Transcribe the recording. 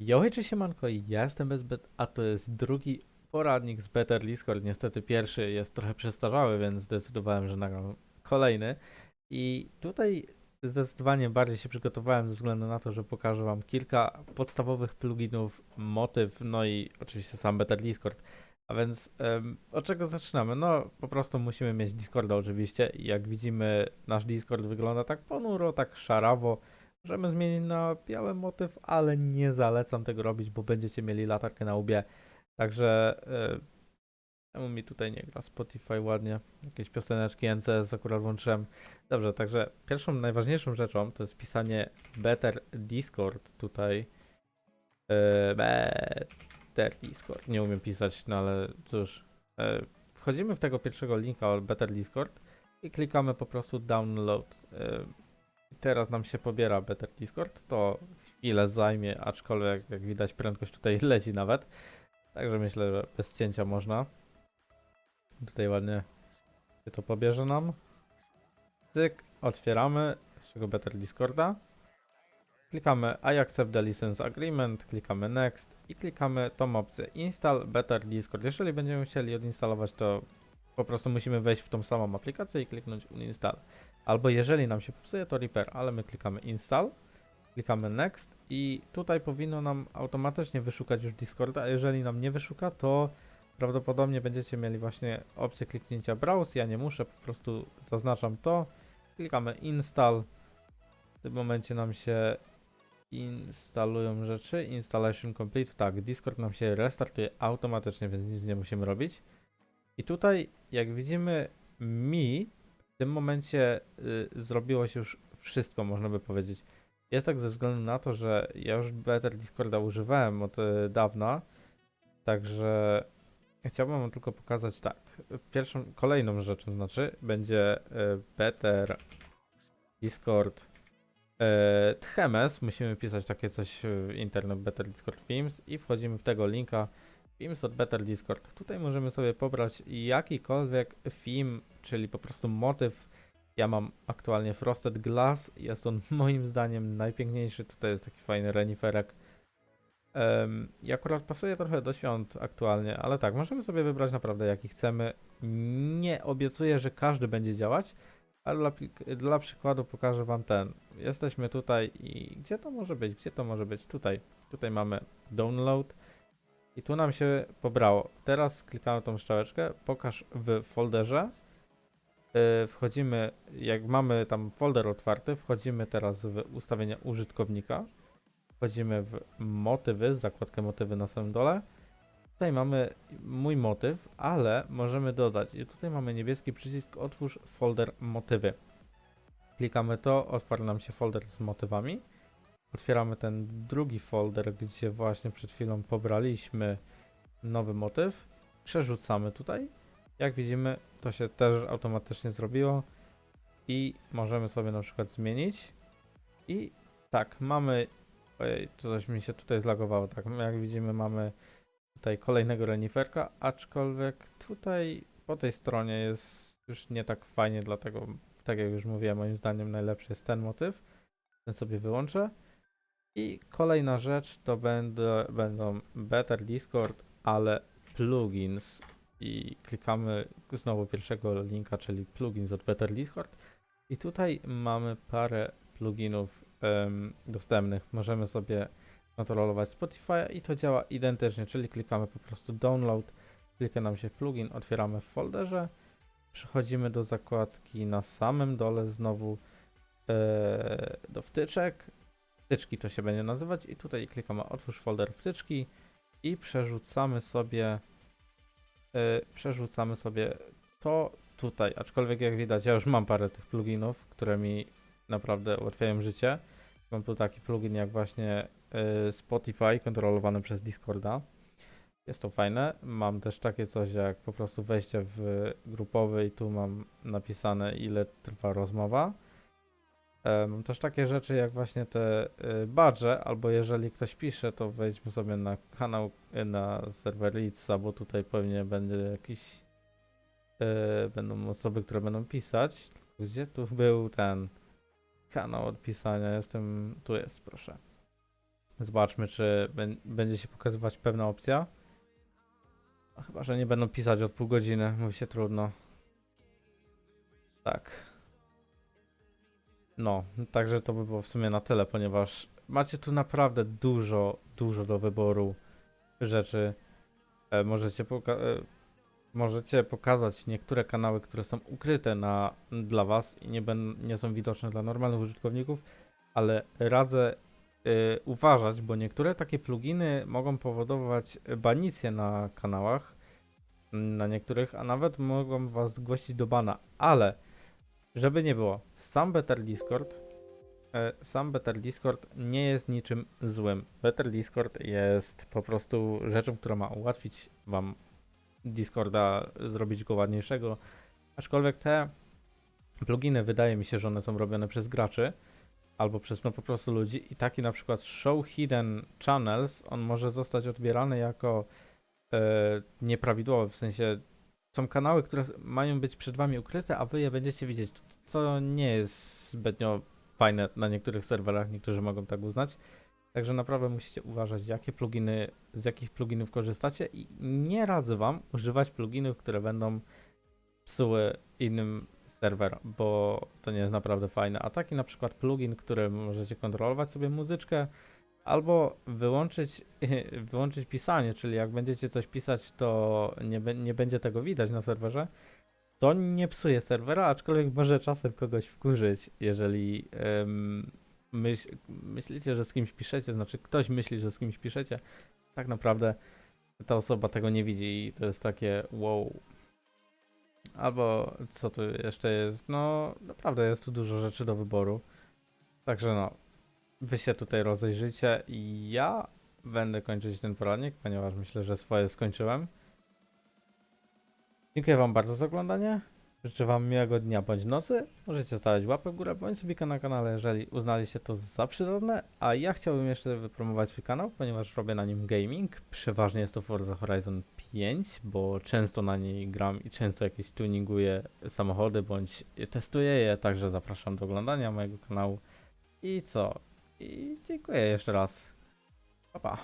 Yo, hej, cześć, siemanko, ja jestem Bezbet, a to jest drugi poradnik z Better Discord. Niestety pierwszy jest trochę przestarzały, więc zdecydowałem, że nagram kolejny. I tutaj zdecydowanie bardziej się przygotowałem ze względu na to, że pokażę wam kilka podstawowych pluginów, motyw, no i oczywiście sam Better Discord. A więc em, od czego zaczynamy? No po prostu musimy mieć Discorda oczywiście. Jak widzimy nasz Discord wygląda tak ponuro, tak szarawo. Możemy zmienić na biały motyw, ale nie zalecam tego robić, bo będziecie mieli latarkę na łbie. Także yy, czemu mi tutaj nie gra Spotify ładnie? Jakieś pioseneczki NCS akurat włączyłem. Dobrze, także pierwszą, najważniejszą rzeczą to jest pisanie Better Discord tutaj. Yy, better Discord. Nie umiem pisać, no ale cóż. Yy, wchodzimy w tego pierwszego linka o Better Discord i klikamy po prostu download. Yy, teraz nam się pobiera Better Discord, to chwilę zajmie, aczkolwiek jak widać prędkość tutaj leci nawet. Także myślę, że bez cięcia można. Tutaj ładnie się to pobierze nam. Cyk, otwieramy naszego Better Discorda. Klikamy I accept the license agreement, klikamy next i klikamy tą opcję install Better Discord. Jeżeli będziemy chcieli odinstalować to po prostu musimy wejść w tą samą aplikację i kliknąć uninstall. Albo jeżeli nam się popsuje, to repair, ale my klikamy install, klikamy next i tutaj powinno nam automatycznie wyszukać już Discorda, a jeżeli nam nie wyszuka, to prawdopodobnie będziecie mieli właśnie opcję kliknięcia browse, ja nie muszę, po prostu zaznaczam to, klikamy install, w tym momencie nam się instalują rzeczy, installation complete, tak, Discord nam się restartuje automatycznie, więc nic nie musimy robić. I tutaj, jak widzimy, mi tym momencie y, zrobiło się już wszystko, można by powiedzieć. Jest tak ze względu na to, że ja już Better Discorda używałem od y, dawna, także chciałbym wam tylko pokazać tak. Pierwszą, kolejną rzeczą znaczy będzie y, Better Discord y. Musimy pisać takie coś w internet Better Discord Themes i wchodzimy w tego linka Themes od Better Discord. Tutaj możemy sobie pobrać jakikolwiek theme, czyli po prostu motyw. Ja mam aktualnie Frosted Glass. Jest on moim zdaniem najpiękniejszy. Tutaj jest taki fajny reniferek. Um, I akurat pasuje trochę do świąt aktualnie, ale tak, możemy sobie wybrać naprawdę jaki chcemy. Nie obiecuję, że każdy będzie działać, ale dla, dla przykładu pokażę wam ten. Jesteśmy tutaj i gdzie to może być? Gdzie to może być? Tutaj. Tutaj mamy download. I tu nam się pobrało. Teraz klikamy tą strzałeczkę, pokaż w folderze. Yy, wchodzimy, jak mamy tam folder otwarty, wchodzimy teraz w ustawienia użytkownika. Wchodzimy w motywy, zakładkę motywy na samym dole. Tutaj mamy mój motyw, ale możemy dodać. I tutaj mamy niebieski przycisk otwórz folder motywy. Klikamy to, otworzy nam się folder z motywami. Otwieramy ten drugi folder, gdzie właśnie przed chwilą pobraliśmy nowy motyw. Przerzucamy tutaj. Jak widzimy, to się też automatycznie zrobiło. I możemy sobie na przykład zmienić. I tak, mamy. Ojej, coś mi się tutaj zlagowało. Tak, jak widzimy, mamy tutaj kolejnego reniferka, aczkolwiek tutaj po tej stronie jest już nie tak fajnie, dlatego, tak jak już mówiłem, moim zdaniem najlepszy jest ten motyw. Ten sobie wyłączę. I kolejna rzecz to będą Better Discord, ale plugins. I klikamy znowu pierwszego linka, czyli plugins od Better Discord. I tutaj mamy parę pluginów em, dostępnych. Możemy sobie kontrolować Spotify i to działa identycznie, czyli klikamy po prostu download, klika nam się plugin, otwieramy w folderze, przechodzimy do zakładki na samym dole znowu e, do wtyczek, wtyczki to się będzie nazywać i tutaj klikamy otwórz folder wtyczki i przerzucamy sobie przerzucamy sobie to tutaj, aczkolwiek jak widać ja już mam parę tych pluginów, które mi naprawdę ułatwiają życie. Mam tu taki plugin jak właśnie yy, Spotify kontrolowany przez Discorda. Jest to fajne. Mam też takie coś jak po prostu wejście w grupowy i tu mam napisane ile trwa rozmowa. Mam też takie rzeczy jak właśnie te y, badże, albo jeżeli ktoś pisze, to wejdźmy sobie na kanał, y, na serwer Litsa, bo tutaj pewnie będzie jakiś, y, będą osoby, które będą pisać. Gdzie tu był ten kanał od pisania? Jestem, tu jest, proszę. Zobaczmy, czy bę- będzie się pokazywać pewna opcja. Chyba, że nie będą pisać od pół godziny, mówi się trudno. Tak. No, także to by było w sumie na tyle, ponieważ macie tu naprawdę dużo, dużo do wyboru rzeczy. E, możecie, poka- e, możecie pokazać niektóre kanały, które są ukryte na, dla Was i nie, nie są widoczne dla normalnych użytkowników, ale radzę y, uważać, bo niektóre takie pluginy mogą powodować banicję na kanałach, mm, na niektórych, a nawet mogą Was zgłosić do bana, ale żeby nie było, sam Better Discord e, sam Better Discord nie jest niczym złym. Better Discord jest po prostu rzeczą, która ma ułatwić Wam Discorda, zrobić go ładniejszego. Aczkolwiek te pluginy wydaje mi się, że one są robione przez graczy albo przez no po prostu ludzi i taki na przykład Show Hidden Channels, on może zostać odbierany jako e, nieprawidłowy, w sensie są kanały, które mają być przed wami ukryte, a wy je będziecie widzieć, co nie jest zbytnio fajne na niektórych serwerach, niektórzy mogą tak uznać. Także naprawdę musicie uważać, jakie pluginy, z jakich pluginów korzystacie i nie radzę wam używać pluginów, które będą psuły innym serwer, bo to nie jest naprawdę fajne. A taki na przykład plugin, który możecie kontrolować sobie muzyczkę, albo wyłączyć, wyłączyć pisanie, czyli jak będziecie coś pisać, to nie, nie będzie tego widać na serwerze, to nie psuje serwera, aczkolwiek może czasem kogoś wkurzyć, jeżeli myśl, myślicie, że z kimś piszecie, znaczy ktoś myśli, że z kimś piszecie, tak naprawdę ta osoba tego nie widzi i to jest takie wow. Albo co tu jeszcze jest? No, naprawdę jest tu dużo rzeczy do wyboru. Także no, wy się tutaj rozejrzycie i ja będę kończyć ten poradnik, ponieważ myślę, że swoje skończyłem. Dziękuję wam bardzo za oglądanie. Życzę wam miłego dnia bądź nocy. Możecie stawiać łapę w górę bądź subika na kanale, jeżeli uznaliście to za przydatne. A ja chciałbym jeszcze wypromować swój kanał, ponieważ robię na nim gaming. Przeważnie jest to Forza Horizon 5, bo często na niej gram i często jakieś tuninguję samochody bądź testuję je. Także zapraszam do oglądania mojego kanału. I co? I dziękuję jeszcze raz. Pa, pa.